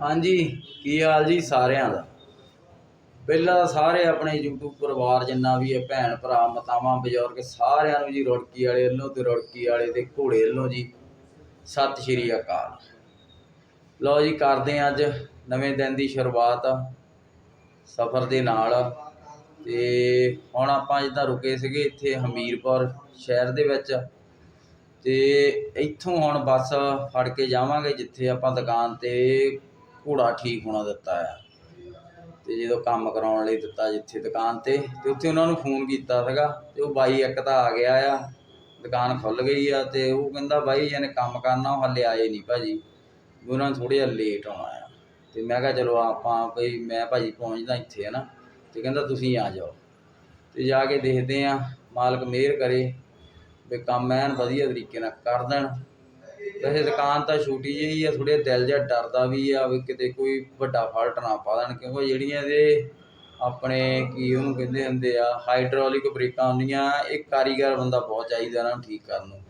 ਹਾਂਜੀ, ਕੀ ਹਾਲ ਜੀ ਸਾਰਿਆਂ ਦਾ? ਪਹਿਲਾਂ ਤਾਂ ਸਾਰੇ ਆਪਣੇ YouTube ਪਰਿਵਾਰ ਜਿੰਨਾ ਵੀ ਹੈ, ਭੈਣ ਭਰਾ, ਮਾਤਾਵਾਂ, ਬਜ਼ੁਰਗ, ਸਾਰਿਆਂ ਨੂੰ ਜੀ ਰੁੜਕੀ ਵਾਲੇ ਵੱਲੋਂ ਤੇ ਰੁੜਕੀ ਵਾਲੇ ਦੇ ਘੋੜੇ ਵੱਲੋਂ ਜੀ ਸਤਿ ਸ਼੍ਰੀ ਅਕਾਲ। ਲਓ ਜੀ, ਕਰਦੇ ਹਾਂ ਅੱਜ ਨਵੇਂ ਦਿਨ ਦੀ ਸ਼ੁਰੂਆਤ ਸਫ਼ਰ ਦੇ ਨਾਲ ਤੇ ਹੁਣ ਆਪਾਂ ਜਿੱਦਾਂ ਰੁਕੇ ਸੀਗੇ ਇੱਥੇ ਹਮੀਰਪੁਰ ਸ਼ਹਿਰ ਦੇ ਵਿੱਚ ਤੇ ਇੱਥੋਂ ਹੁਣ ਬੱਸ ਫੜ ਕੇ ਜਾਵਾਂਗੇ, ਜਿੱਥੇ ਆਪਾਂ ਦੁਕਾਨ ਤੇ ਘੋੜਾ ਠੀਕ ਹੋਣਾ ਦਿੱਤਾ ਆ। ਤੇ ਜਦੋਂ ਕੰਮ ਕਰਾਉਣ ਲਈ ਦਿੱਤਾ ਜਿੱਥੇ ਦੁਕਾਨ ਤੇ ਤੇ ਉੱਥੇ ਉਹਨਾਂ ਨੂੰ ਫੋਨ ਕੀਤਾ ਸੀਗਾ, ਤੇ ਉਹ ਬਾਈ ਇੱਕ ਤਾਂ ਆ ਗਿਆ ਆ, ਦੁਕਾਨ ਖੁੱਲ ਗਈ ਆ, ਤੇ ਉਹ ਕਹਿੰਦਾ ਬਾਈ ਜਿਹਨੇ ਕੰਮ ਕਰਨਾ, ਉਹ ਹੱਲੇ ਆਏ ਨਹੀਂ ਭਾਜੀ। ਵੀ ਉਹਨਾਂ ਨੂੰ ਥੋੜ੍ਹਾ ਜਿਹਾ ਲੇਟ ਆਉਣਾ ਆ। ਤੇ ਮੈਂ ਕਿਹਾ ਚਲੋ ਆਪਾਂ ਕੋਈ ਮੈਂ ਭਾਜੀ ਪਹੁੰਚਦਾ ਇੱਥੇ ਹੈ ਨਾ ਤੇ ਕਹਿੰਦਾ ਤੁਸੀਂ ਆ ਜਾਓ। ਤੇ ਜਾ ਕੇ ਦੇਖਦੇ ਆ, ਮਾਲਕ ਮਿਹਰ ਕਰੇ, ਵੀ ਕੰਮ ਐਨ ਵਧੀਆ ਤਰੀਕੇ ਨਾਲ ਕਰ ਦੇਣ। ਵੈਸੇ ਦੁਕਾਨ ਤਾਂ ਛੋਟੀ ਜਿਹੀ ਆ, ਥੋੜ੍ਹਾ ਦਿਲ ਜਿਹਾ ਡਰਦਾ ਵੀ ਆ ਵੀ ਕਿਤੇ ਕੋਈ ਵੱਡਾ ਫਾਲਟ ਨਾ ਪਾ ਦੇਣ, ਕਿਉਂਕਿ ਜਿਹੜੀਆਂ ਇਹਦੇ ਆਪਣੇ ਕੀ ਉਹਨੂੰ ਕਹਿੰਦੇ ਹੁੰਦੇ ਆ ਹਾਈਡ੍ਰੋਲਿਕ ਬ੍ਰੇਕਾਂ ਹੁੰਦੀਆਂ, ਇਹ ਕਾਰੀਗਰ ਬੰਦਾ ਬਹੁਤ ਚਾਹੀਦਾ ਇਹਨਾਂ ਨੂੰ ਠੀਕ ਕਰਨ ਨੂੰ।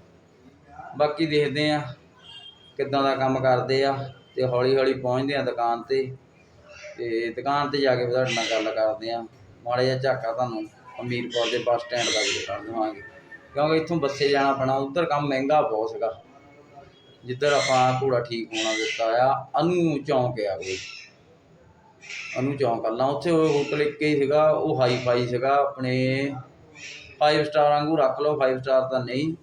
ਬਾਕੀ ਦੇਖਦੇ ਆ ਕਿੱਦਾਂ ਦਾ ਕੰਮ ਕਰਦੇ ਆ ਤੇ ਹੌਲੀ ਹੌਲੀ ਪਹੁੰਚਦੇ ਆ ਦੁਕਾਨ ਤੇ ਤੇ ਦੁਕਾਨ ਤੇ ਜਾ ਕੇ ਫਿਰ ਤੁਹਾਡੇ ਨਾਲ ਗੱਲ ਕਰਦੇ ਆ ਮਾੜਾ ਜਿਹਾ ਝਾਕਾ ਤੁਹਾਨੂੰ ਅਮੀਰਪੁਰ ਦੇ ਬੱਸ ਸਟੈਂਡ ਦਾ ਵੀ ਕਰ ਦੇਵਾਂਗੇ। ਕਿਉਂਕਿ ਇੱਥੋਂ ਬੱਸੇ ਜਾਣਾ ਪੈਣਾ, ਉੱਧਰ ਕੰਮ ਮਹਿੰਗਾ ਬਹੁਤ ਸੀਗਾ। ਜਿੱਧਰ ਆਪਾਂ ਘੋੜਾ ਠੀਕ ਹੋਣਾ ਦਿੱਤਾ ਆ, ਅਨੂ ਚੌਂਕ ਆ ਕੋਈ ਅਨੂ ਚੌਂਕ ਅੱਲਾ ਉੱਥੇ ਉਹ ਹੋਟਲ ਇੱਕ ਹੀ ਸੀਗਾ, ਉਹ ਹਾਈ ਫਾਈ ਸੀਗਾ, ਆਪਣੇ 5 ਸਟਾਰ ਵਾਂਗੂ ਰੱਖ ਲਓ 5 ਸਟਾਰ ਤਾਂ ਨਹੀਂ,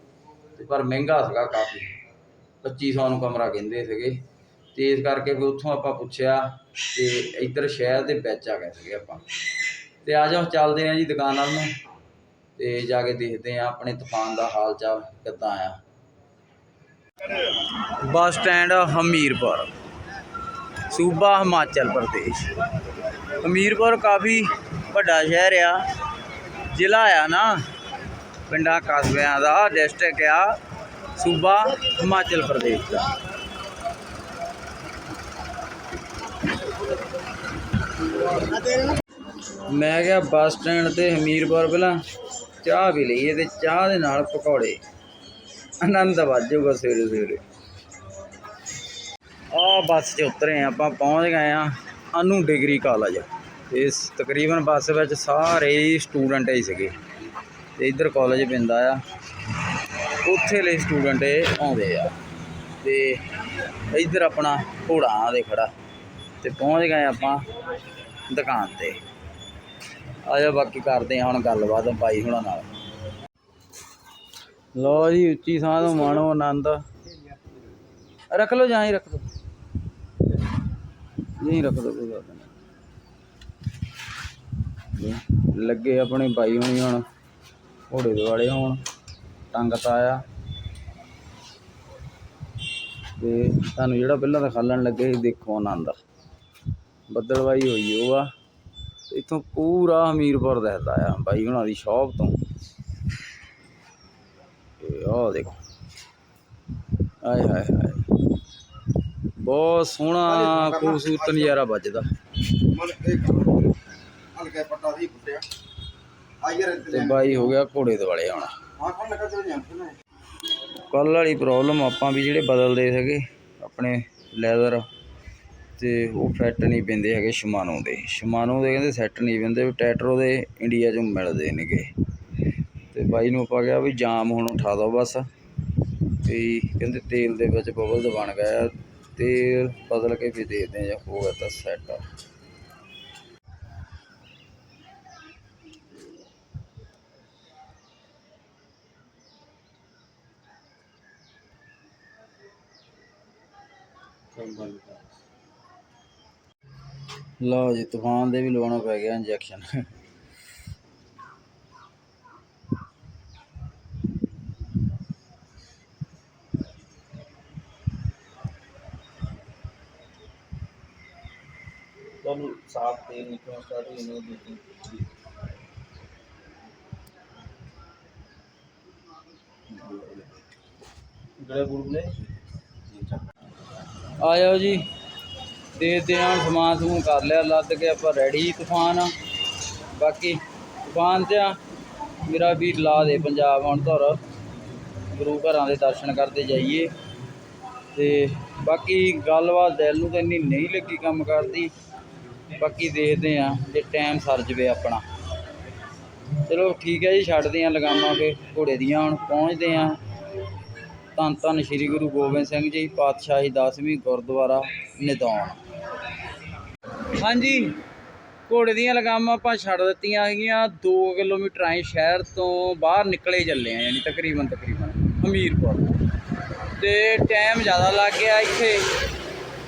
ਤੇ ਪਰ ਮਹਿੰਗਾ ਸੀਗਾ ਕਾਫੀ। 2500 ਨੂੰ ਕਮਰਾ ਕਹਿੰਦੇ ਸੀਗੇ। ਤੇ ਇਸ ਕਰਕੇ ਫਿਰ ਉੱਥੋਂ ਆਪਾਂ ਪੁੱਛਿਆ, ਤੇ ਇੱਧਰ ਸ਼ਹਿਰ ਦੇ ਵਿੱਚ ਆ ਗਏ ਸੀਗੇ ਆਪਾਂ। ਤੇ ਆ ਜਾਓ, ਚੱਲਦੇ ਆ ਜੀ ਦੁਕਾਨ ਵੱਲ ਨੂੰ, ਤੇ ਜਾ ਕੇ ਦੇਖਦੇ ਆ ਆਪਣੇ ਤੂਫਾਨ ਦਾ ਹਾਲ ਚਾਲ ਕਿੱਦਾਂ ਆ। Bus stand Hamirpur. ਸੂਬਾ ਹਿਮਾਚਲ ਪ੍ਰਦੇਸ਼। ਹਮੀਰਪੁਰ ਕਾਫੀ ਵੱਡਾ ਸ਼ਹਿਰ ਆ। ਜ਼ਿਲ੍ਹਾ ਆ ਨਾ, ਪਿੰਡਾਂ ਕਸਬਿਆਂ ਦਾ ਡਿਸਟ੍ਰਿਕਟ ਆ, ਸੂਬਾ ਹਿਮਾਚਲ ਪ੍ਰਦੇਸ਼ ਦਾ। ਮੈਂ ਗਿਆ ਬੱਸ ਸਟੈਂਡ ਤੇ ਹਮੀਰਪੁਰ ਪਹਿਲਾਂ ਚਾਹ ਵੀ ਲਈ ਤੇ ਚਾਹ ਦੇ ਨਾਲ ਪਕੌੜੇ। ਆਨੰਦ ਵਾਜੂਗਾ ਸਵੇਰੇ ਸਵੇਰੇ। ਆ ਬੱਸ 'ਚ ਉਤਰੇ ਆਪਾਂ ਪਹੁੰਚ ਗਏ ਆ ਅਨੂ ਡਿਗਰੀ ਕਾਲਜ। ਇਸ ਤਕਰੀਬਨ ਬੱਸ ਵਿੱਚ ਸਾਰੇ ਹੀ ਸਟੂਡੈਂਟ ਹੀ ਸੀਗੇ। ਤੇ ਇੱਧਰ ਕਾਲਜ ਪੈਂਦਾ ਆ, ਉੱਥੇ ਲਈ ਸਟੂਡੈਂਟ ਆਉਂਦੇ ਆ। ਤੇ ਇੱਧਰ ਆਪਣਾ ਘੋੜਾ ਦੇ ਖੜਾ। ਤੇ ਪਹੁੰਚ ਗਏ ਆਪਾਂ ਦੁਕਾਨ ਤੇ। ਆਜਾ ਬਾਕੀ ਕਰਦੇ ਆ ਹੁਣ ਗੱਲਬਾਤ ਬਾਈ ਹੁਣਾਂ ਨਾਲ। ਲਓ ਜੀ, ਉੱਚੀ ਸਾਹ ਤੋਂ ਮਾਣੋ ਆਨੰਦ। ਰੱਖ ਲਓ, ਜਾਂ ਹੀ ਰੱਖ ਲਓ ਨਹੀਂ ਰੱਖ ਲਓ ਕੋਈ ਗੱਲ ਨਹੀਂ। ਲੱਗੇ ਆਪਣੇ ਬਾਈ ਹੁਣੀ ਹੁਣ, ਘੋੜੇ ਦੇ ਵਾਲੇ ਹੁਣ, ਟੰਗ ਤਾਇਆ। ਤੇ ਤੁਹਾਨੂੰ ਜਿਹੜਾ ਪਹਿਲਾਂ ਤਾਂ ਖਾਲਣ ਲੱਗੇ ਸੀ, ਦੇਖੋ ਆਨੰਦ। ਬੱਦਲਵਾਈ ਹੋਈ ਉਹ ਆ। ਇੱਥੋਂ ਪੂਰਾ ਹਮੀਰਪੁਰ ਦਿਖਦਾ ਆ ਬਾਈ ਹੁਣਾਂ ਦੀ ਸ਼ਾਪ ਤੋਂ। ਆਹ ਦੇਖੋ। ਆਏ ਹਾਏ ਹਾਏ। ਬਹੁਤ ਸੋਹਣਾ ਖੂਬਸੂਰਤ ਨਜ਼ਾਰਾ ਵੱਜਦਾ। ਹਲਕੇ ਪੱਟਾ ਸੀ ਫੁੱਟਿਆ ਆਈਰ ਤੇ ਬਾਈ ਹੋ ਗਿਆ ਘੋੜੇ ਦੇ ਵਾਲੇ ਨਾ। ਕੱਲ ਵਾਲੀ ਪ੍ਰੋਬਲਮ ਆਪਾਂ ਵੀ ਜਿਹੜੇ ਬਦਲਦੇ ਸੀਗੇ ਆਪਣੇ ਲੈਦਰ ਤੇ ਉਹ ਫਿੱਟ ਨਹੀਂ ਪੈਂਦੇ ਹੈਗੇ ਸ਼ਮਾਨੋ ਦੇ। ਸ਼ਮਾਨੋ ਦੇ ਕਹਿੰਦੇ ਸੈੱਟ ਨਹੀਂ ਪੈਂਦੇ ਟੈਟਰੋ ਦੇ ਇੰਡੀਆ ਚੋਂ ਮਿਲਦੇ ਨੇਗੇ ਤੇ ਬਾਈ ਨੂੰ ਆਪਾਂ ਕਿਹਾ ਵੀ ਜਾਮ ਹੁਣ ਉਠਾ ਦਿਓ ਬਸ। ਤੇ ਕਹਿੰਦੇ ਤੇਲ ਦੇ ਵਿੱਚ ਬਬਲਸ ਬਣ ਗਿਆ ਤੇਲ ਬਦਲ ਕੇ ਵੀ ਦੇ ਆ ਜੇ ਹੋ ਗਿਆ ਤਾਂ ਸੈੱਟ ਲਓ ਜੀ, ਤੂਫਾਨ ਦੇ ਵੀ ਲਵਾਉਣਾ ਪੈ ਗਿਆ ਇੰਜੈਕਸ਼ਨ ਤੁਹਾਨੂੰ ਸਾਫ਼ ਤੇਲ ਨਿਕਲਣਾ ਸਟਾਰਟ ਹੋ ਜਾਂਦਾ ਦੇਖੀ ਗਲੇ ਬੁਲਬੁਲੇ ਆ ਜਾਓ ਜੀ। ਦੇ ਦੇ ਸਮਾਨ ਸਮੂਨ ਕਰ ਲਿਆ, ਲੱਦ ਕੇ ਆਪਾਂ ਰੈਡੀ ਤੂਫਾਨ। ਆ ਬਾਕੀ ਤੂਫਾਨ ਤੇ ਆ, ਮੇਰਾ ਵੀਰ ਲਾ ਦੇ ਪੰਜਾਬ ਹੁਣ ਧੁਰ। ਗੁਰੂ ਘਰਾਂ ਦੇ ਦਰਸ਼ਨ ਕਰਦੇ ਜਾਈਏ। ਤੇ ਬਾਕੀ ਗੱਲਬਾਤ ਦਿਲ ਨੂੰ ਤਾਂ ਇੰਨੀ ਨਹੀਂ ਲੱਗੀ ਕੰਮ ਕਰਦੀ। ਬਾਕੀ ਦੇਖਦੇ ਆ ਜੇ ਟਾਈਮ ਸਰ ਜਵੇ ਆਪਣਾ। ਚਲੋ ਠੀਕ ਹੈ ਜੀ, ਛੱਡਦੇ ਆ ਲਗਾਮਾਂ ਫੇ ਘੋੜੇ ਦੀਆਂ, ਹੁਣ ਪਹੁੰਚਦੇ ਆ ਧੰਨ ਧੰਨ ਸ੍ਰੀ ਗੁਰੂ ਗੋਬਿੰਦ ਸਿੰਘ ਜੀ, ਪਾਤਸ਼ਾਹੀ 10ਵੀਂ ਗੁਰਦੁਆਰਾ ਨਿਦੌਣ ਹਾਂਜੀ, ਘੋੜੇ ਦੀਆਂ ਲਗਾਮਾਂ ਆਪਾਂ ਛੱਡ ਦਿੱਤੀਆਂ ਹੈਗੀਆਂ। 2 ਕਿਲੋਮੀਟਰ ਆਏ ਸ਼ਹਿਰ ਤੋਂ ਬਾਹਰ ਨਿਕਲੇ ਚੱਲੇ ਆ ਯਾਨੀ ਤਕਰੀਬਨ ਤਕਰੀਬਨ ਹਮੀਰਪੁਰ। ਤੇ ਟਾਈਮ ਜ਼ਿਆਦਾ ਲੱਗ ਗਿਆ ਇੱਥੇ,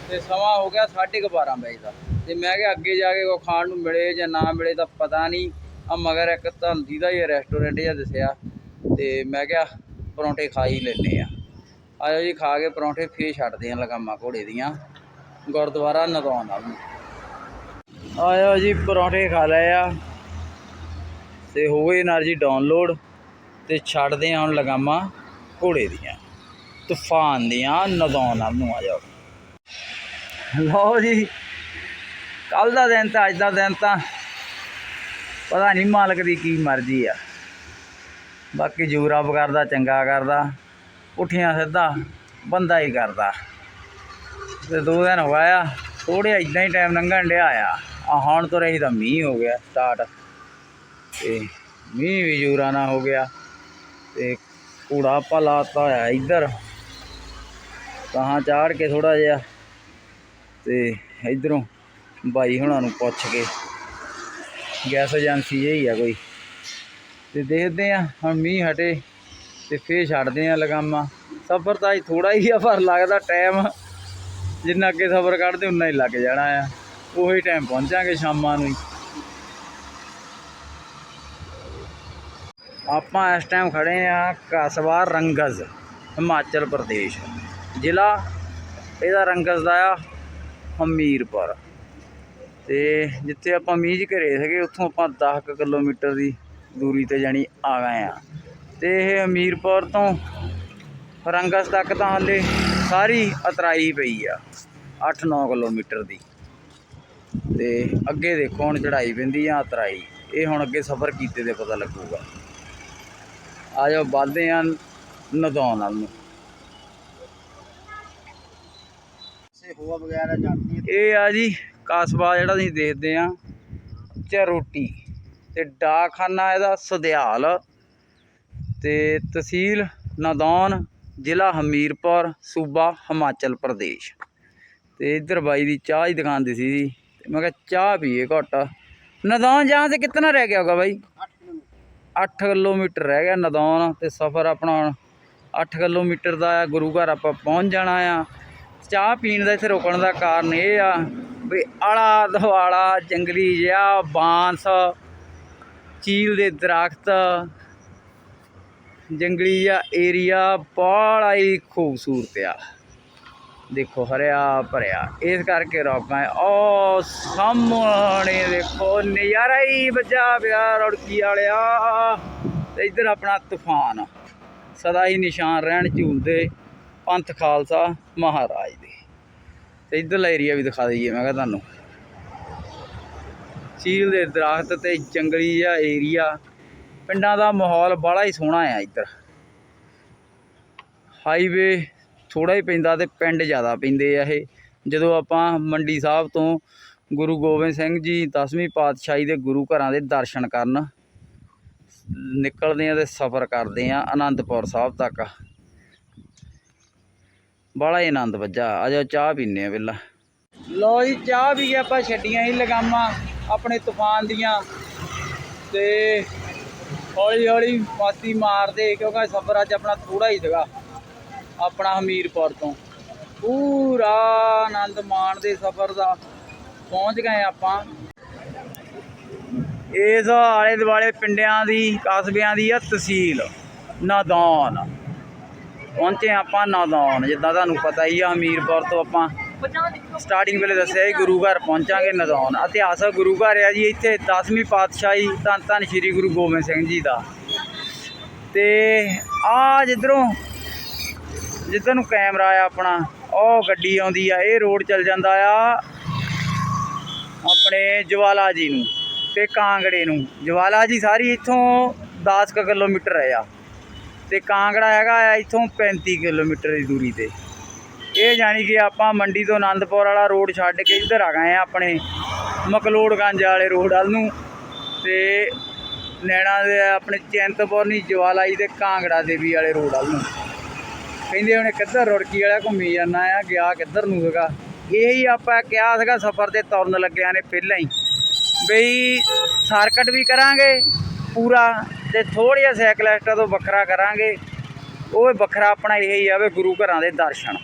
ਤੇ ਸਮਾਂ ਹੋ ਗਿਆ 12:30 ਵਜੇ ਦਾ। ਤੇ ਮੈਂ ਕਿਹਾ ਅੱਗੇ ਜਾ ਕੇ ਕੋ ਖਾਣ ਨੂੰ ਮਿਲੇ ਜਾਂ ਨਾ ਮਿਲੇ ਤਾਂ ਪਤਾ ਨਹੀਂ। ਆ ਮਗਰ ਇੱਕ ਧੰਦੀ ਦਾ ਹੀ ਰੈਸਟੋਰੈਂਟ ਜਿਹਾ ਦਿਸਿਆ। ਤੇ ਮੈਂ ਕਿਹਾ ਪਰੌਂਠੇ ਖਾ ਹੀ ਲੈਨੇ ਆ। ਆਇਓ ਜੀ ਖਾ ਕੇ ਪਰੌਂਠੇ ਫੇਰ ਛੱਡਦੇ ਆ ਲਗਾਮਾ ਘੋੜੇ ਦੀਆਂ। ਗੁਰਦੁਆਰਾ ਨਗਾਉਣ ਦਾ ਆਇਓ ਜੀ ਪਰੌਂਠੇ ਖਾ ਲਏ ਆ। ਤੇ ਹੋ ਗਏ ਨਾਲ ਜੀ ਡਾਊਨਲੋਡ ਤੇ ਛੱਡਦੇ ਆ ਹੁਣ ਲਗਾਮਾ ਘੋੜੇ ਦੀਆਂ। ਤੂਫਾਨ ਦੀਆਂ ਨਗਾਉਣ ਨਾਲ ਨੂੰ ਆ ਜਾਓ ਲਓ ਜੀ। ਕੱਲ ਦਾ ਦਿਨ ਤਾਂ ਅੱਜ ਦਾ ਦਿਨ ਤਾਂ ਪਤਾ ਨਹੀਂ ਮਾਲਕ ਦੀ ਕੀ ਮਰਜ਼ੀ ਆ। ਬਾਕੀ ਜੂਰਾ ਕਰਦਾ, ਚੰਗਾ ਕਰਦਾ, ਪੁੱਠੀਆਂ ਸਿੱਧਾ ਬੰਦਾ ਹੀ ਕਰਦਾ। ਤੇ ਦੋ ਦਿਨ ਹੋਇਆ ਥੋੜ੍ਹਾ ਇਦਾਂ ਹੀ ਟਾਈਮ ਲੰਘਣ ਡਿਆ ਆ। ਆ ਹੁਣ ਤੋਂ ਰਹੀ ਤਾਂ ਮੀਂਹ ਹੋ ਗਿਆ ਸਟਾਰਟ ਤੇ ਮੀਂਹ ਵੀ ਜੂਰਾ ਨਾ ਹੋ ਗਿਆ ਤੇ ਕੂੜਾ ਆਪਾਂ ਲਾਤਾ ਹੋਇਆ ਇੱਧਰ। ਕਹਾਂ ਚਾੜ ਕੇ ਥੋੜਾ ਜਿਹਾ ਤੇ ਇਧਰੋਂ ਬਾਈ ਹੁਣਾਂ ਨੂੰ ਪੁੱਛ ਕੇ। ਗੈਸ ਏਜੰਸੀ ਇਹ ਹੀ ਆ ਕੋਈ। ਤੇ ਦੇਖਦੇ ਆ, ਹੁਣ ਮੀਂਹ ਹਟੇ ਤੇ ਫੇਰ ਛੱਡਦੇ ਆ ਲਗਾਮਾਂ। ਸਫ਼ਰ ਤਾਂ ਅੱਜ ਥੋੜਾ ਹੀ ਆ, ਪਰ ਲੱਗਦਾ ਟਾਈਮ ਜਿੰਨਾ ਅੱਗੇ ਸਫ਼ਰ ਕੱਢਦੇ, ਉਨਾ ਹੀ ਲੱਗ ਜਾਣਾ ਆ। ਉਹੀ ਟਾਈਮ ਪਹੁੰਚਾਂਗੇ ਸ਼ਾਮਾਂ ਨੂੰ ਹੀ। ਆਪਾਂ ਇਸ ਟਾਈਮ ਖੜੇ ਆ ਕਸਬਾ ਰੰਗਜ਼, ਹਿਮਾਚਲ ਪ੍ਰਦੇਸ਼। ਜ਼ਿਲ੍ਹਾ ਇਹਦਾ ਰੰਗਜ਼ ਦਾ ਆ, ਹਮੀਰਪੁਰ। ਤੇ ਜਿੱਥੇ ਆਪਾਂ ਮੀਂਹ ਘਰੇ ਸੀਗੇ ਉੱਥੋਂ ਆਪਾਂ 10 ਕੁ ਕਿਲੋਮੀਟਰ ਦੀ ਦੂਰੀ ਤੇ ਜਾਣੀ ਆ ਗਏ ਆ ਤੇ ਇਹ ਹਮੀਰਪੁਰ ਤੋਂ ਰੰਗਸ ਤੱਕ ਤਾਂ ਹਾਲੇ ਸਾਰੀ ਅਤਰਾਈ ਪਈ ਆ 8-9 ਕਿਲੋਮੀਟਰ ਦੀ। ਤੇ ਅੱਗੇ ਦੇਖੋ ਹੁਣ ਚੜਾਈ ਪੈਂਦੀ ਆ ਅਤਰਾਈ। ਇਹ ਹੁਣ ਅੱਗੇ ਸਫ਼ਰ ਕੀਤੇ ਦੇ ਪਤਾ ਲੱਗੂਗਾ। ਆ ਜਾਓ ਵੱਧਦੇ ਆ ਨਦੌਣ ਵੱਲ ਨੂੰ। ਇਹ ਆ ਜੀ ਕਸਬਾ ਜਿਹੜਾ ਅਸੀਂ ਦੇਖਦੇ ਹਾਂ ਚਰੋਟੀ ਅਤੇ ਡਾਕਖਾਨਾ ਇਹਦਾ ਸਦਿਆਲ ਅਤੇ ਤਹਿਸੀਲ ਨਦੌਨ, ਜ਼ਿਲ੍ਹਾ ਹਮੀਰਪੁਰ, ਸੂਬਾ ਹਿਮਾਚਲ ਪ੍ਰਦੇਸ਼। ਤੇ ਇੱਧਰ ਬਾਈ ਦੀ ਚਾਹ ਦੀ ਦੁਕਾਨ ਦੀ ਸੀ ਤੇ ਮੈਂ ਕਿਹਾ ਚਾਹ ਪੀਏ ਘੱਟ। ਨਦੌਨ ਜਹਾਂ ਸੇ ਕਿੰਨਾ ਰਹਿ ਗਿਆ ਹੋਗਾ ਬਾਈ? 8 ਕਿਲੋਮੀਟਰ ਰਹਿ ਗਿਆ ਨਦੌਨ ਤੇ ਸਫ਼ਰ ਆਪਣਾ ਹੁਣ। 8 ਕਿਲੋਮੀਟਰ ਦਾ ਆ ਗੁਰੂ ਘਰ ਆਪਾਂ ਪਹੁੰਚ ਜਾਣਾ ਆ। ਚਾਹ ਪੀਣ ਦਾ ਇੱਥੇ ਰੁਕਣ ਦਾ ਕਾਰਨ ਇਹ ਆ ਵੀ ਆਲਾ ਦੁਆਲਾ, ਜੰਗਲੀ ਜਿਹਾ, ਬਾਂਸ ਚੀਲ ਦੇ ਦਰਖਤ, ਜੰਗਲੀ ਜਿਹਾ ਏਰੀਆ ਬੜਾ ਹੀ ਖੂਬਸੂਰਤ ਆ। ਦੇਖੋ ਹਰਿਆ ਭਰਿਆ। ਇਸ ਕਰਕੇ ਰੌਕਾਂ ਉਹ ਸਾਹਮਣੇ ਦੇਖੋ, ਨਜ਼ਾਰਾ ਹੀ ਵੱਜਾ ਪਿਆ ਰੌੜਕੀ ਵਾਲਿਆ। ਤੇ ਇੱਧਰ ਆਪਣਾ ਤੂਫਾਨ। ਸਦਾ ਹੀ ਨਿਸ਼ਾਨ ਰਹਿਣ ਝੂਲਦੇ ਪੰਥ ਖਾਲਸਾ ਮਹਾਰਾਜ ਦੇ। ਤੇ ਇੱਧਰਲਾ ਏਰੀਆ ਵੀ ਦਿਖਾ ਦਈਏ, ਮੈਂ ਕਿਹਾ ਤੁਹਾਨੂੰ। ਚੀਲ ਦੇ ਦਰਖਤ ਤੇ ਜੰਗਲੀ ਜਿਹਾ ਏਰੀਆ ਪਿੰਡਾਂ ਦਾ ਮਾਹੌਲ ਬੜਾ ਹੀ ਸੋਹਣਾ ਆ ਇੱਧਰ। ਹਾਈਵੇ ਥੋੜਾ ਹੀ ਪੈਂਦਾ ਤੇ ਪਿੰਡ ਜ਼ਿਆਦਾ ਪੈਂਦੇ ਆ ਇਹ। ਜਦੋਂ ਆਪਾਂ ਮੰਡੀ ਸਾਹਿਬ ਤੋਂ ਗੁਰੂ ਗੋਬਿੰਦ ਸਿੰਘ ਜੀ 10ਵੀਂ ਪਾਤਸ਼ਾਹੀ ਦੇ ਗੁਰੂ ਘਰਾਂ ਦੇ ਦਰਸ਼ਨ ਕਰਨ, ਨਿਕਲਦੇ ਆ ਤੇ ਸਫ਼ਰ ਕਰਦੇ ਆ ਆਨੰਦਪੁਰ ਸਾਹਿਬ ਤੱਕ। ਬੜਾ ਹੀ ਆਨੰਦ ਵੱਜਾ ਆ ਜਾ ਚਾਹ ਪੀਨੇ ਆ ਪਹਿਲਾਂ ਲੋ ਜੀ, ਚਾਹ ਵੀ ਆਪਾਂ ਛੱਡੀਆਂ ਹੀ ਲਗਾਮਾਂ, ਆਪਣੇ ਤੂਫਾਨ ਦੀਆਂ। ਤੇ ਹੌਲੀ ਹੌਲੀ ਮਾਤੀ ਮਾਰਦੇ, ਕਿਉਂਕਿ ਸਫ਼ਰ ਅੱਜ ਆਪਣਾ ਥੋੜਾ ਹੀ ਸੀਗਾ। ਆਪਣਾ ਹਮੀਰਪੁਰ ਤੋਂ। ਪੂਰਾ ਆਨੰਦ ਮਾਣਦੇ ਸਫ਼ਰ ਦਾ। ਪਹੁੰਚ ਗਏ ਆਪਾਂ। ਇਸ ਆਲੇ ਦੁਆਲੇ ਪਿੰਡਾਂ ਦੀ, ਕਸਬਿਆਂ ਦੀ ਆ ਤਹਿਸੀਲ, ਨਾਦੌਨ। ਪਹੁੰਚੇ ਆਪਾਂ ਨਾਦੌਨ ਜਿੱਦਾਂ ਤੁਹਾਨੂੰ ਪਤਾ ਹੀ ਆ ਹਮੀਰਪੁਰ ਤੋਂ ਆਪਾਂ ਸਟਾਰਟਿੰਗ ਵੇਲੇ ਦੱਸਿਆ ਜੀ ਗੁਰੂ ਘਰ ਪਹੁੰਚਾਂਗੇ ਨਦੌਨ ਇਤਿਹਾਸਕ ਗੁਰੂ ਘਰ ਆ ਜੀ, ਇੱਥੇ 10ਵੀਂ ਪਾਤਸ਼ਾਹੀ ਧੰਨ ਧੰਨ ਸ੍ਰੀ ਗੁਰੂ ਗੋਬਿੰਦ ਸਿੰਘ ਜੀ ਦਾ। ਤੇ ਆ ਜਿੱਧਰੋਂ ਜਿੱਧਰ ਨੂੰ ਕੈਮਰਾ ਆ ਆਪਣਾ, ਉਹ ਗੱਡੀ ਆਉਂਦੀ ਆ, ਇਹ ਰੋਡ ਚੱਲ ਜਾਂਦਾ ਆ ਆਪਣੇ ਜਵਾਲਾ ਜੀ ਨੂੰ ਤੇ ਕਾਂਗੜੇ ਨੂੰ। ਜਵਾਲਾ ਜੀ ਸਾਰੀ ਇੱਥੋਂ 10 ਕੁ ਕਿਲੋਮੀਟਰ ਹੈ ਆ। ਤੇ ਕਾਂਗੜਾ ਹੈਗਾ ਆ ਇੱਥੋਂ 35 ਕਿਲੋਮੀਟਰ ਦੀ ਦੂਰੀ ਤੇ। ਇਹ ਜਾਣੀ ਕਿ ਆਪਾਂ ਮੰਡੀ ਤੋਂ ਆਨੰਦਪੁਰ ਵਾਲਾ ਰੋਡ ਛੱਡ ਕੇ ਇੱਧਰ ਆ ਗਏ ਆ ਆਪਣੇ ਮਕਲੋੜਗੰਜ ਵਾਲੇ ਰੋਡ ਵੱਲ ਨੂੰ। ਤੇ ਨੈਣਾ ਦੇ ਆਪਣੇ ਚਿੰਤਪੁਰਨੀ ਜਵਾਲਾਈ ਤੇ ਕਾਂਗੜਾ ਦੇਵੀ ਵਾਲੇ ਰੋਡ ਵੱਲ ਨੂੰ। ਕਹਿੰਦੇ ਹੁਣ ਕਿੱਧਰ ਰੁੜਕੀ ਵਾਲਾ ਘੁੰਮੀ ਜਾਂਦਾ ਆ, ਗਿਆ ਕਿੱਧਰ ਨੂੰ ਹੈਗਾ। ਇਹੀ ਆਪਾਂ ਕਿਹਾ ਸੀਗਾ ਸਫ਼ਰ ਤੇ ਤੁਰਨ ਲੱਗਿਆ ਨੇ ਪਹਿਲਾਂ ਹੀ। ਬਈ ਸਰਕਟ ਵੀ ਕਰਾਂਗੇ ਪੂਰਾ ਤੇ ਥੋੜ੍ਹਾ ਜਿਹਾ ਸਾਈਕਲਿਸਟਾਂ ਤੋਂ ਵੱਖਰਾ ਕਰਾਂਗੇ। ਉਹ ਵੱਖਰਾ ਆਪਣਾ ਇਹ ਹੀ ਆ ਵੀ ਗੁਰੂ ਘਰਾਂ ਦੇ ਦਰਸ਼ਨ।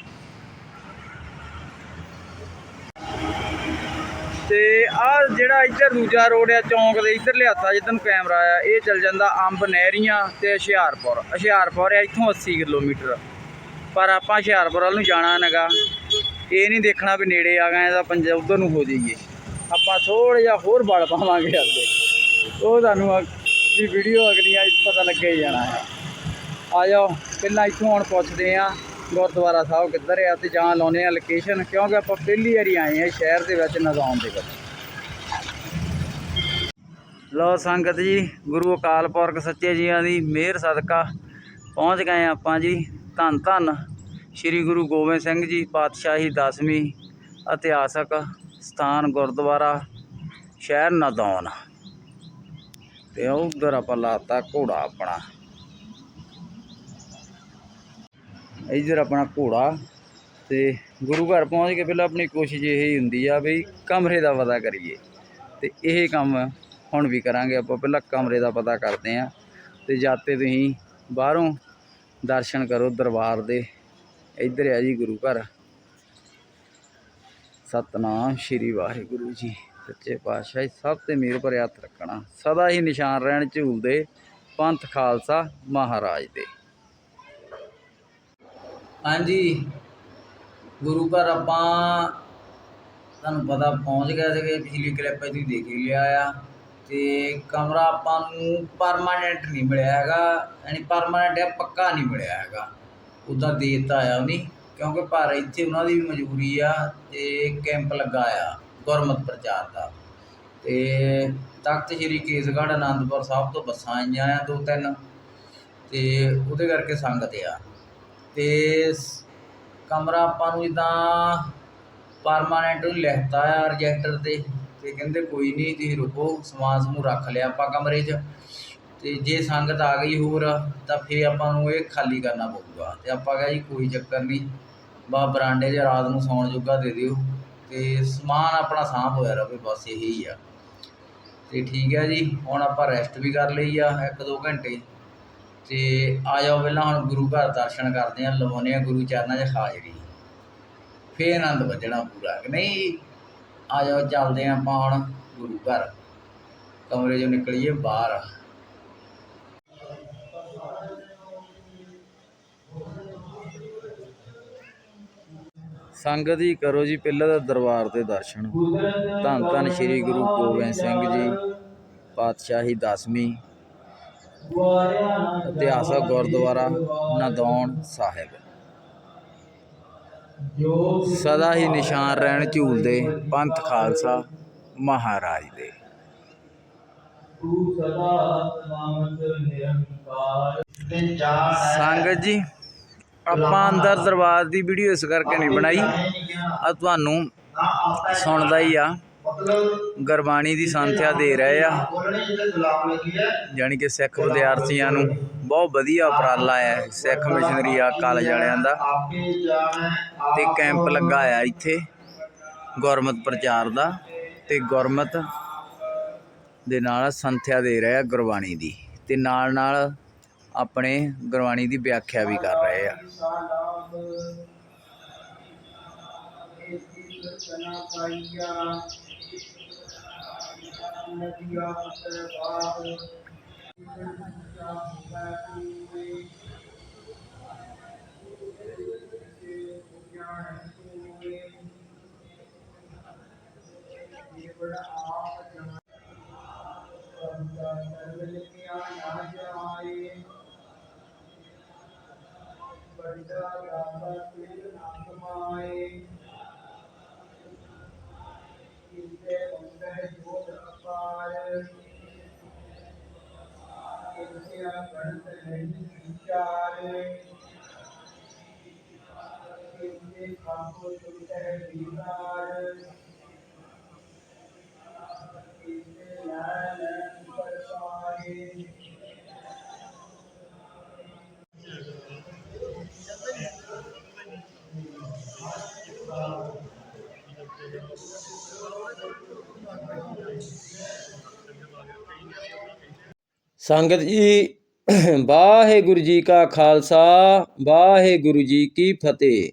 ਤੇ ਆ ਜਿਹੜਾ ਇੱਧਰ ਦੂਜਾ ਰੋਡ ਆ, ਚੌਂਕ ਦੇ ਇੱਧਰ ਲਿਆਤਾ ਜਿੱਧਰ ਨੂੰ ਕੈਮਰਾ ਆ ਇਹ ਚੱਲ ਜਾਂਦਾ ਅੰਬ ਨਹਿਰੀਆਂ ਤੇ ਹੁਸ਼ਿਆਰਪੁਰ। ਹੁਸ਼ਿਆਰਪੁਰ ਆ ਇੱਥੋਂ 80 ਕਿਲੋਮੀਟਰ। ਪਰ ਆਪਾਂ ਹੁਸ਼ਿਆਰਪੁਰ ਵੱਲ ਨੂੰ ਜਾਣਾ ਨਗਾ। ਇਹ ਨਹੀਂ ਦੇਖਣਾ ਵੀ ਨੇੜੇ ਆ ਗਏ ਤਾਂ ਪੰਜਾਬ ਉਧਰ ਨੂੰ ਹੋ ਜਾਈਏ। ਆਪਾਂ ਥੋੜਾ ਜਿਹਾ ਹੋਰ ਬਲ ਪਾਵਾਂਗੇ ਅੱਗੇ। ਉਹ ਤੁਹਾਨੂੰ ਅਗ- ਦੀ ਵੀਡੀਓ ਅਗਲੀਆਂ 'ਚ ਪਤਾ ਲੱਗੇ ਹੀ ਜਾਣਾ ਹੈ। ਆ ਜਾਓ, ਪਹਿਲਾਂ ਇੱਥੋਂ ਹੁਣ ਪੁੱਛਦੇ ਆ ਗੁਰਦੁਆਰਾ ਸਾਹਿਬ ਕਿੱਧਰ ਆ ਤੇ ਜਾਂ ਲਾਉਨੇ ਆ ਲੋਕੇਸ਼ਨ ਕਿਉਂਕਿ ਆਪਾਂ ਪਹਿਲੀ ਵਾਰੀ ਆਏ ਆ ਸ਼ਹਿਰ ਦੇ ਵਿੱਚ ਨਜ਼ਾਮ ਦੇ ਵਿੱਚ। ਲੋ ਸੰਗਤ ਜੀ, ਗੁਰੂ ਅਕਾਲ ਪੁਰਖ ਸੱਚੇ ਜੀਆਂ ਦੀ ਮਿਹਰ ਸਦਕਾ ਪਹੁੰਚ ਗਏ ਹਾਂ ਆਪਾਂ ਜੀ। ਧੰਨ ਧੰਨ ਸ੍ਰੀ ਗੁਰੂ ਗੋਬਿੰਦ ਸਿੰਘ ਜੀ, ਪਾਤਸ਼ਾਹੀ ਦਸਵੀਂ ਇਤਿਹਾਸਕ ਸਥਾਨ ਗੁਰਦੁਆਰਾ ਸ਼ਹਿਰ ਨਦੌਨ ਤੇ ਉਧਰ ਆਪਾਂ ਲਾਤਾ ਘੋੜਾ ਆਪਣਾ। ਇੱਧਰ ਆਪਣਾ ਘੋੜਾ ਤੇ ਗੁਰੂ ਘਰ ਪਹੁੰਚ ਕੇ ਪਹਿਲਾਂ ਆਪਣੀ ਕੋਸ਼ਿਸ਼ ਇਹ ਹੁੰਦੀ ਆ ਵੀ ਕਮਰੇ ਦਾ ਪਤਾ ਕਰੀਏ। ਤੇ ਇਹ ਕੰਮ ਹੁਣ ਵੀ ਕਰਾਂਗੇ ਆਪਾਂ, ਪਹਿਲਾਂ ਕਮਰੇ ਦਾ ਪਤਾ ਕਰਦੇ ਆਂ। ਤੇ ਜਾਤੇ ਤੁਸੀਂ ਬਾਹਰੋਂ ਦਰਸ਼ਨ ਕਰੋ ਦਰਬਾਰ ਦੇ। ਇੱਧਰ ਆ ਜੀ ਗੁਰੂ ਘਰ। ਸਤਨਾਮ ਸ਼੍ਰੀ ਵਾਹਿਗੁਰੂ ਜੀ। ਸੱਚੇ ਪਾਤਸ਼ਾਹ ਸਭ ਤੇ ਮਿਹਰ ਭਰਿਆ ਹੱਥ ਰੱਖਣਾ। ਸਦਾ ਹੀ ਨਿਸ਼ਾਨ ਰਹਿਣ ਝੂਲਦੇ ਪੰਥ ਖਾਲਸਾ ਮਹਾਰਾਜ ਦੇ। ਹਾਂਜੀ, ਗੁਰੂ ਘਰ ਆਪਾਂ ਤੁਹਾਨੂੰ ਪਤਾ ਪਹੁੰਚ ਗਏ ਸੀਗੇ, ਪਿਛਲੀ ਕਲਿੱਪ 'ਚ ਤੁਸੀਂ ਦੇਖ ਹੀ ਲਿਆ ਆ। ਤੇ ਕਮਰਾ ਆਪਾਂ ਨੂੰ ਪਰਮਾਨੈਂਟ ਨਹੀਂ ਮਿਲਿਆ ਹੈਗਾ, ਯਾਨੀ ਪਰਮਾਨੈਂਟ ਆ, ਪੱਕਾ ਨਹੀਂ ਮਿਲਿਆ ਹੈਗਾ। ਉਦਾਂ ਦੇ ਦਿੱਤਾ ਆ ਉਹਨੇ, ਕਿਉਂਕਿ ਪਰ ਇੱਥੇ ਉਹਨਾਂ ਦੀ ਵੀ ਮਜਬੂਰੀ ਆ, ਤੇ ਕੈਂਪ ਲੱਗਾ ਆ। ਗੁਰਮਤ ਪ੍ਰਚਾਰ ਦਾ। ਤੇ ਤਖਤ ਸ੍ਰੀ ਕੇਸਗੜ੍ਹ ਆਨੰਦਪੁਰ ਸਾਹਿਬ ਤੋਂ ਬੱਸਾਂ ਆਈਆਂ ਆ ਦੋ ਤਿੰਨ, ਤੇ ਉਹਦੇ ਕਰਕੇ ਸੰਗਤ ਆ। ਤੇ ਕਮਰਾ ਆਪਾਂ ਨੂੰ ਜਿੱਦਾਂ ਪਰਮਾਨੈਂਟ ਨੂੰ ਲਿਖਤਾ ਆ ਰਜਿਸਟਰ ਤੇ ਤੇ ਕਹਿੰਦੇ ਕੋਈ ਨਹੀਂ ਤੁਸੀਂ ਰੁਕੋ, ਸਮਾਨ ਸਮੂਹ ਰੱਖ ਲਿਆ ਆਪਾਂ ਕਮਰੇ 'ਚ। ਤੇ ਜੇ ਸੰਗਤ ਆ ਗਈ ਹੋਰ, ਤਾਂ ਫੇਰ ਆਪਾਂ ਨੂੰ ਇਹ ਖਾਲੀ ਕਰਨਾ ਪਊਗਾ। ਤੇ ਆਪਾਂ ਕਿਹਾ ਜੀ ਕੋਈ ਚੱਕਰ ਨਹੀਂ ਬਾ ਬਰਾਂਡੇ 'ਚ ਰਾਤ ਨੂੰ ਸੌਣ ਜੋਗਾ ਦੇ ਦਿਓ। ਤੇ ਸਮਾਨ ਆਪਣਾ ਸਾਂਭ ਹੋਇਆ ਰਵੇ, ਬਸ ਇਹੀ ਆ। ਤੇ ਠੀਕ ਹੈ ਜੀ, ਹੁਣ ਆਪਾਂ ਰੈਸਟ ਵੀ ਕਰ ਲਈ ਆ ਇੱਕ ਦੋ ਘੰਟੇ। ਤੇ ਆ ਜਾਓ ਪਹਿਲਾਂ ਹੁਣ ਗੁਰੂ ਘਰ ਦਰਸ਼ਨ ਕਰਦੇ ਆ, ਲਵਾਉਂਦੇ ਆ ਗੁਰੂ ਚਰਨਾਂ 'ਚ ਹਾਜ਼ਰੀ ਫੇਰ ਆਨੰਦ ਵੱਜਣਾ ਪੂਰਾ, ਕਿ ਨਹੀਂ? ਆ ਜਾਓ, ਚੱਲਦੇ ਆ ਆਪਾਂ ਹੁਣ ਗੁਰੂ ਘਰ। ਕਮਰੇ 'ਚੋਂ ਨਿਕਲੀਏ ਬਾਹਰ। ਸੰਗਤ ਜੀ ਕਰੋ ਜੀ ਪਹਿਲਾਂ ਤਾਂ ਦਰਬਾਰ ਦੇ ਦਰਸ਼ਨ। ਧੰਨ ਧੰਨ ਸ੍ਰੀ ਗੁਰੂ ਗੋਬਿੰਦ ਸਿੰਘ ਜੀ ਪਾਤਸ਼ਾਹੀ ਦਸਵੀਂ ਇਤਿਹਾਸਕ ਗੁਰਦੁਆਰਾ ਨਦੌਣ ਸਾਹਿਬ। ਸਦਾ ਹੀ ਨਿਸ਼ਾਨ ਰਹਿਣ ਝੂਲਦੇ ਪੰਥ ਖਾਲਸਾ ਮਹਾਰਾਜ ਦੇ। ਤੇ ਸੰਗਤ ਜੀ ਆਪਾਂ ਅੰਦਰ ਦਰਬਾਰ ਦੀ ਵੀਡੀਓ ਇਸ ਕਰਕੇ ਨਹੀਂ ਬਣਾਈ। ਆ ਤੁਹਾਨੂੰ ਸੁਣਦਾ ਹੀ ਆ। ਗੁਰਬਾਣੀ ਦੀ ਸੰਥਿਆ ਦੇ ਰਹੇ ਆ। ਬੋਲਣੇ ਜਾਣੀ ਕਿ ਸਿੱਖ ਵਿਦਿਆਰਥੀਆਂ ਨੂੰ ਬਹੁਤ ਵਧੀਆ ਉਪਰਾਲਾ ਹੈ। ਸਿੱਖ ਮਿਸ਼ਨਰੀ ਆ, ਕਾਲਜ ਵਾਲਿਆਂ ਦਾ। ਆਪੇ ਤੇ ਕੈਂਪ ਲੱਗਾ ਆ ਇੱਥੇ ਗੁਰਮਤ ਪ੍ਰਚਾਰ ਦਾ। ਤੇ ਗੁਰਮਤ ਦੇ ਨਾਲ ਸੰਥਿਆ ਦੇ ਰਹੇ ਆ ਗੁਰਬਾਣੀ ਦੀ। ਤੇ ਨਾਲ ਨਾਲ ਆਪਣੇ ਗੁਰਬਾਣੀ ਦੀ ਵਿਆਖਿਆ ਵੀ ਕਰ ਰਹੇ ਆ। ਆਗਿਆ ਪੜਤ ਨਹੀਂ ਵਿਚਾਰੇ ਇਸੇ ਪਾਪੋ ਤੁਟੈ ਵਿਕਾਰ ਇਸੇ ਲਾਲ ਪਰਸਾਰੇ ਸੰਗਤ ਜੀ, ਵਾਹਿਗੁਰੂ ਜੀ ਕਾ ਖਾਲਸਾ, ਵਾਹਿਗੁਰੂ ਜੀ ਕੀ ਫਤਿਹ।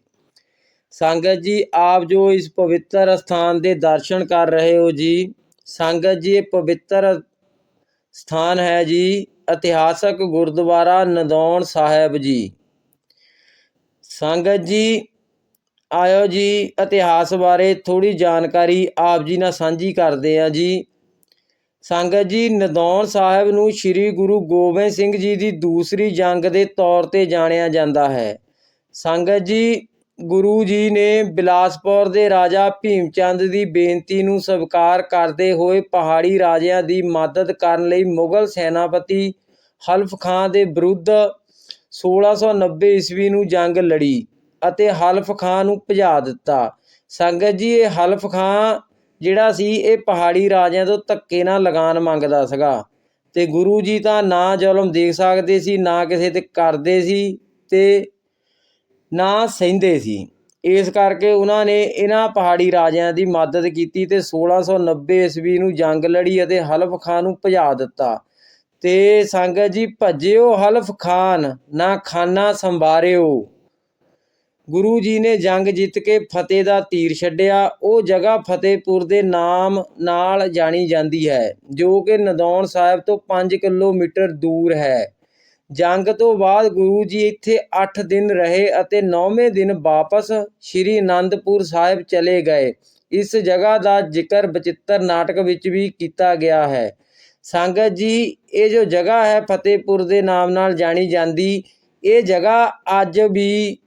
ਸੰਗਤ ਜੀ, ਆਪ ਜੋ ਇਸ ਪਵਿੱਤਰ ਸਥਾਨ ਦੇ ਦਰਸ਼ਨ ਕਰ ਰਹੇ ਹੋ ਜੀ, ਸੰਗਤ ਜੀ, ਇਹ ਪਵਿੱਤਰ ਸਥਾਨ ਹੈ ਜੀ, ਇਤਿਹਾਸਕ ਗੁਰਦੁਆਰਾ ਨਦੌਣ ਸਾਹਿਬ ਜੀ। ਸੰਗਤ ਜੀ, ਆਇਓ ਜੀ, ਇਤਿਹਾਸ ਬਾਰੇ ਥੋੜੀ ਜਾਣਕਾਰੀ ਆਪ ਜੀ ਨਾਲ ਸਾਂਝੀ ਕਰਦੇ ਆ ਜੀ। ਸੰਗਤ ਜੀ, ਨਦੌਣ ਸਾਹਿਬ ਨੂੰ ਸ੍ਰੀ ਗੁਰੂ ਗੋਬਿੰਦ ਸਿੰਘ ਜੀ ਦੀ ਦੂਸਰੀ ਜੰਗ ਦੇ ਤੌਰ ਤੇ ਜਾਣਿਆ ਜਾਂਦਾ ਹੈ। ਸੰਗਤ ਜੀ, ਗੁਰੂ ਜੀ ਨੇ ਬਿਲਾਸਪੁਰ ਦੇ ਰਾਜਾ ਭੀਮ ਚੰਦ ਦੀ ਬੇਨਤੀ ਨੂੰ ਸਵੀਕਾਰ ਕਰਦੇ ਹੋਏ ਪਹਾੜੀ ਰਾਜਿਆਂ ਦੀ ਮਦਦ ਕਰਨ ਲਈ ਮੁਗਲ ਸੈਨਾਪਤੀ ਹਲਫ ਖਾਂ ਦੇ ਵਿਰੁੱਧ 1690 ਈਸਵੀ ਨੂੰ ਜੰਗ ਲੜੀ ਅਤੇ ਹਲਫ ਖਾਂ ਨੂੰ ਭਜਾ ਦਿੱਤਾ। ਸੰਗਤ ਜੀ, ਇਹ ਹਲਫ ਖਾਂ ਜਿਹੜਾ ਸੀ ਇਹ ਪਹਾੜੀ ਰਾਜਿਆਂ ਤੋਂ ਧੱਕੇ ਨਾਲ ਲਗਾਨ ਮੰਗਦਾ ਸੀਗਾ। ਅਤੇ ਗੁਰੂ ਜੀ ਤਾਂ ਨਾ ਜ਼ੁਲਮ ਦੇਖ ਸਕਦੇ ਸੀ, ਨਾ ਕਿਸੇ ਤੇ ਕਰਦੇ ਸੀ ਅਤੇ ਨਾ ਸਹਿੰਦੇ ਸੀ। ਇਸ ਕਰਕੇ ਉਹਨਾਂ ਨੇ ਇਹਨਾਂ ਪਹਾੜੀ ਰਾਜਿਆਂ ਦੀ ਮਦਦ ਕੀਤੀ ਅਤੇ ਸੋਲਾਂ ਸੌ ਨੱਬੇ ਈਸਵੀ ਨੂੰ ਜੰਗ ਲੜੀ ਅਤੇ ਹਲਫ ਖਾਨ ਨੂੰ ਭਜਾ ਦਿੱਤਾ। ਅਤੇ ਸੰਗਤ ਜੀ, ਭੱਜਿਓ ਹਲਫ ਖਾਨ, ਨਾ ਖਾਨਾ ਸੰਭਾਰਿਓ ਗੁਰੂ ਜੀ ਨੇ ਜੰਗ ਜਿੱਤ ਕੇ ਫਤਿਹ ਦਾ ਤੀਰ ਛੱਡਿਆ। ਉਹ ਜਗ੍ਹਾ ਫਤਿਹਪੁਰ ਦੇ ਨਾਮ ਨਾਲ ਜਾਣੀ ਜਾਂਦੀ ਹੈ, ਜੋ ਕਿ ਨਦੌਣ ਸਾਹਿਬ ਤੋਂ 5 ਕਿਲੋਮੀਟਰ ਦੂਰ ਹੈ। ਜੰਗ ਤੋਂ ਬਾਅਦ ਗੁਰੂ ਜੀ ਇੱਥੇ 8 ਦਿਨ ਰਹੇ ਅਤੇ 9ਵੇਂ ਦਿਨ ਵਾਪਸ ਸ੍ਰੀ ਅਨੰਦਪੁਰ ਸਾਹਿਬ ਚਲੇ ਗਏ। ਇਸ ਜਗ੍ਹਾ ਦਾ ਜ਼ਿਕਰ ਬਚਿੱਤਰ ਨਾਟਕ ਵਿੱਚ ਵੀ ਕੀਤਾ ਗਿਆ ਹੈ। ਸੰਗਤ ਜੀ, ਇਹ ਜੋ ਜਗ੍ਹਾ ਹੈ ਫਤਿਹਪੁਰ ਦੇ ਨਾਮ ਨਾਲ ਜਾਣੀ ਜਾਂਦੀ, ਇਹ ਜਗ੍ਹਾ ਅੱਜ ਵੀ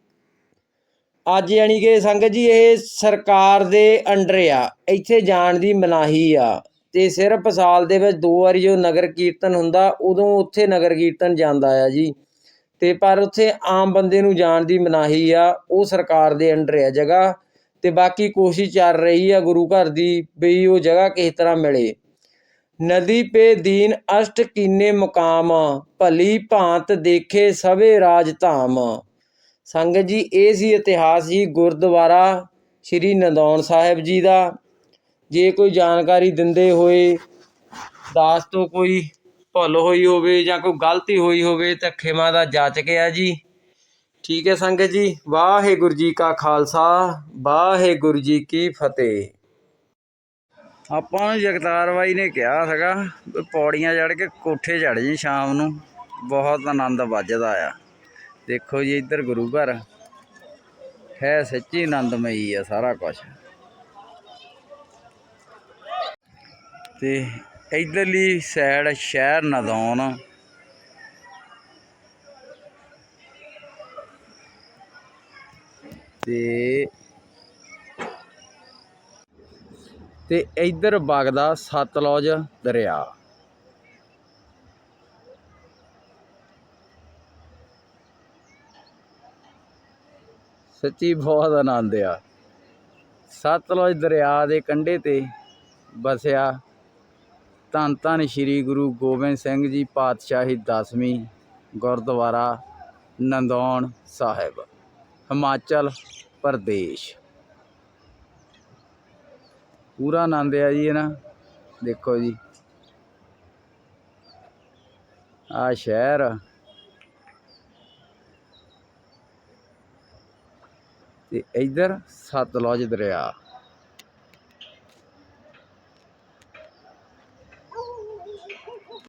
ਅੱਜ ਯਾਨੀ ਕਿ ਸੰਗਤ ਜੀ, ਇਹ ਸਰਕਾਰ ਦੇ ਅੰਡਰ ਆ। ਇੱਥੇ ਜਾਣ ਦੀ ਮਨਾਹੀ ਆ। ਤੇ ਸਿਰਫ ਸਾਲ ਦੇ ਵਿੱਚ ਦੋ ਵਾਰੀ ਜੋ ਨਗਰ ਕੀਰਤਨ ਹੁੰਦਾ, ਉਦੋਂ ਉੱਥੇ ਨਗਰ ਕੀਰਤਨ ਜਾਂਦਾ ਆ ਜੀ। ਤੇ ਪਰ ਉੱਥੇ ਆਮ ਬੰਦੇ ਨੂੰ ਜਾਣ ਦੀ ਮਨਾਹੀ ਆ, ਉਹ ਸਰਕਾਰ ਦੇ ਅੰਡਰ ਆ ਜਗ੍ਹਾ। ਤੇ ਬਾਕੀ ਕੋਸ਼ਿਸ਼ ਚੱਲ ਰਹੀ ਆ ਗੁਰੂ ਘਰ ਦੀ ਵੀ ਉਹ ਜਗ੍ਹਾ ਕਿਸ ਤਰ੍ਹਾਂ ਮਿਲੇ। ਨਦੀ ਪੇ ਦੀਨ ਅਸ਼ਟ ਕੀਨੇ ਮੁਕਾਮ, ਭਲੀ ਭਾਂਤ ਦੇਖੇ ਸਵੇ ਰਾਜ ਧਾਮ। ਸੰਗਤ ਜੀ, ਇਹ ਸੀ ਇਤਿਹਾਸ ਜੀ, ਗੁਰਦੁਆਰਾ ਸ੍ਰੀ ਨੰਦੌਣ ਸਾਹਿਬ ਜੀ ਦਾ। ਜੇ ਕੋਈ ਜਾਣਕਾਰੀ ਦਿੰਦੇ ਹੋਏ, ਦਾਸ ਤੋਂ ਕੋਈ ਭੁੱਲ ਹੋਈ ਹੋਵੇ ਜਾਂ ਕੋਈ ਗਲਤੀ ਹੋਈ ਹੋਵੇ ਤਾਂ ਖਿਮਾ ਦਾ ਜਾਚਕ ਆ ਜੀ। ਠੀਕ ਹੈ ਸੰਗਤ ਜੀ, ਵਾਹਿਗੁਰੂ ਜੀ ਕਾ ਖਾਲਸਾ, ਵਾਹਿਗੁਰੂ ਜੀ ਕੀ ਫਤਿਹ। ਆਪਾਂ ਨੂੰ ਜਗਤਾਰ ਬਾਈ ਨੇ ਕਿਹਾ ਸੀਗਾ ਵੀ ਪੌੜੀਆਂ ਚੜ੍ਹ ਕੇ ਕੋਠੇ ਚੜ੍ਹ ਜੀ ਸ਼ਾਮ ਨੂੰ। ਬਹੁਤ ਆਨੰਦ ਵੱਜਦਾ ਆ। ਦੇਖੋ ਜੀ, ਇੱਧਰ ਗੁਰੂ ਘਰ ਹੈ, ਸੱਚੀ ਆਨੰਦਮਈ ਆ ਸਾਰਾ ਕੁਝ ਤੇ ਇਧਰਲੀ ਸਾਈਡ ਸ਼ਹਿਰ ਨਦੌਣ ਤੇ ਤੇ ਇੱਧਰ ਵਗਦਾ ਸਤਲੁਜ ਦਰਿਆ। ਸੱਚੀ ਬਹੁਤ ਆਨੰਦ ਆ। ਸਤਲੁਜ ਦਰਿਆ ਦੇ ਕੰਢੇ ਤੇ ਵਸਿਆ ਧੰਨ ਧੰਨ ਸ੍ਰੀ ਗੁਰੂ ਗੋਬਿੰਦ ਸਿੰਘ ਜੀ ਪਾਤਸ਼ਾਹੀ ਦਸਵੀਂ ਗੁਰਦੁਆਰਾ ਨੰਦੌਣ ਸਾਹਿਬ, ਹਿਮਾਚਲ ਪ੍ਰਦੇਸ਼। ਪੂਰਾ ਆਨੰਦ ਆ ਜੀ ਇਹ ਨਾ, ਦੇਖੋ ਜੀ। ਆ ਸ਼ਹਿਰ ਅਤੇ ਇੱਧਰ ਸਤਲੁਜ ਦਰਿਆ।